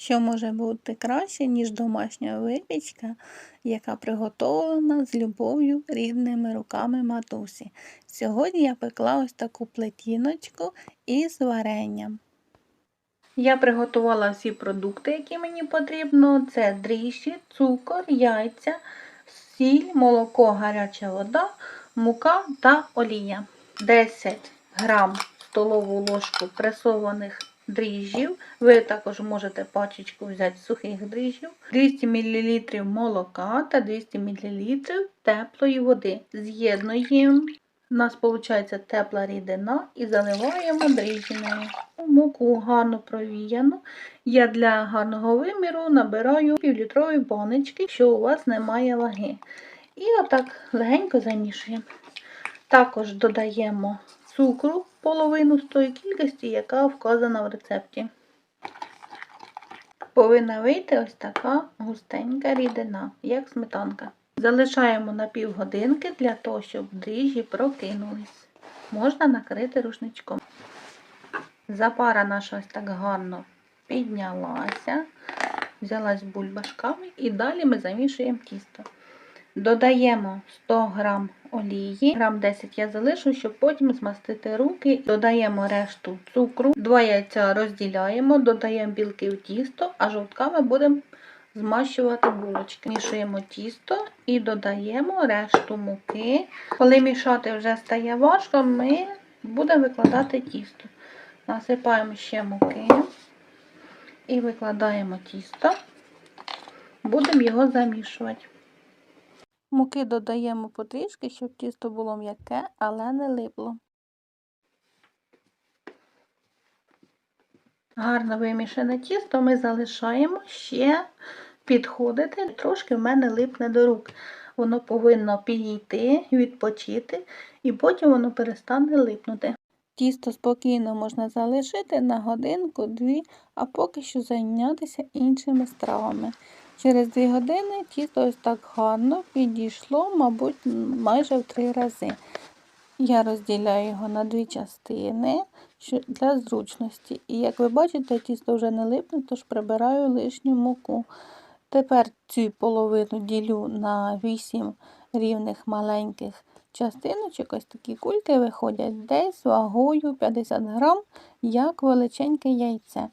Що може бути краще, ніж домашня випічка, яка приготовлена з любов'ю рідними руками матусі. Сьогодні я пекла ось таку плетіночку із варенням. Я приготувала всі продукти, які мені потрібно. Це дріжджі, цукор, яйця, сіль, молоко, гаряча вода, мука та олія. 10 грам столову ложку пресованих дріжджів. Ви також можете пачечку взяти сухих дріжджів, 200 мл молока та 200 мл теплої води. З'єднуємо. У нас виходить тепла рідина і заливаємо дріжджі нею. Муку гарно провіяну. Я для гарного виміру набираю півлітрові баночки, якщо у вас немає ваги. І отак легенько замішуємо. Також додаємо цукру половину з тої кількості, яка вказана в рецепті. Повинна вийти ось така густенька рідина, як сметанка. Залишаємо на півгодинки для того, щоб дріжджі прокинулись. Можна накрити рушничком. Запара наша ось так гарно піднялася, взялась бульбашками і далі ми замішуємо тісто. Додаємо 100 г олії, грам 10 я залишу, щоб потім змастити руки. Додаємо решту цукру, два яйця розділяємо, додаємо білки в тісто, а жовтками будемо змащувати булочки. Мішуємо тісто і додаємо решту муки. Коли мішати вже стає важко, ми будемо викладати тісто. Насипаємо ще муки і викладаємо тісто, будемо його замішувати. Муки додаємо потрішки, щоб тісто було м'яке, але не липло. Гарно вимішане тісто ми залишаємо ще підходити. Трошки в мене липне до рук. Воно повинно підійти, відпочити, і потім воно перестане липнути. Тісто спокійно можна залишити на годинку-дві, а поки що зайнятися іншими стравами. Через 2 години тісто ось так гарно підійшло, мабуть, майже в три рази. Я розділяю його на дві частини для зручності. І як ви бачите, тісто вже не липне, тож прибираю лишню муку. Тепер цю половину ділю на 8 рівних маленьких частиночок. Ось такі кульки виходять десь вагою 50 грам, як величеньке яйце.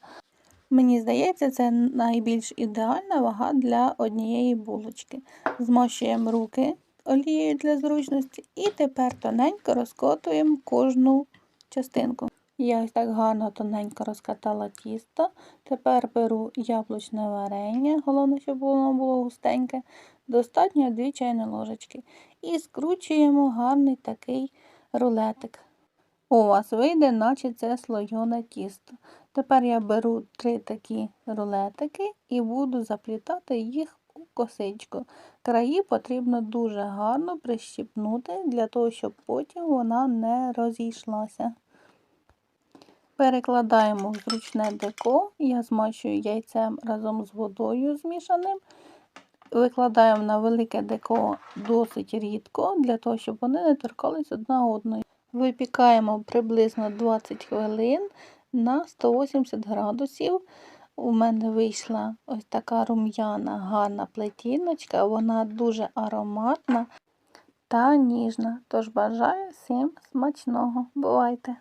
Мені здається, це найбільш ідеальна вага для однієї булочки. Змащуємо руки олією для зручності і тепер тоненько розкотуємо кожну частинку. Я ось так гарно тоненько розкатала тісто. Тепер беру яблучне варення, головне, щоб воно було густеньке, достатньо 2 чайні ложечки. І скручуємо гарний такий рулетик. У вас вийде, наче це слойоне тісто. Тепер я беру три такі рулетики і буду заплітати їх у косичку. Краї потрібно дуже гарно прищіпнути, для того, щоб потім вона не розійшлася. Перекладаємо в зручне деко, я змащую яйцем разом з водою змішаним. Викладаємо на велике деко досить рідко, для того, щоб вони не торкались одна одної. Випікаємо приблизно 20 хвилин на 180 градусів. У мене вийшла ось така рум'яна гарна плетіночка, вона дуже ароматна та ніжна. Тож бажаю всім смачного. Бувайте!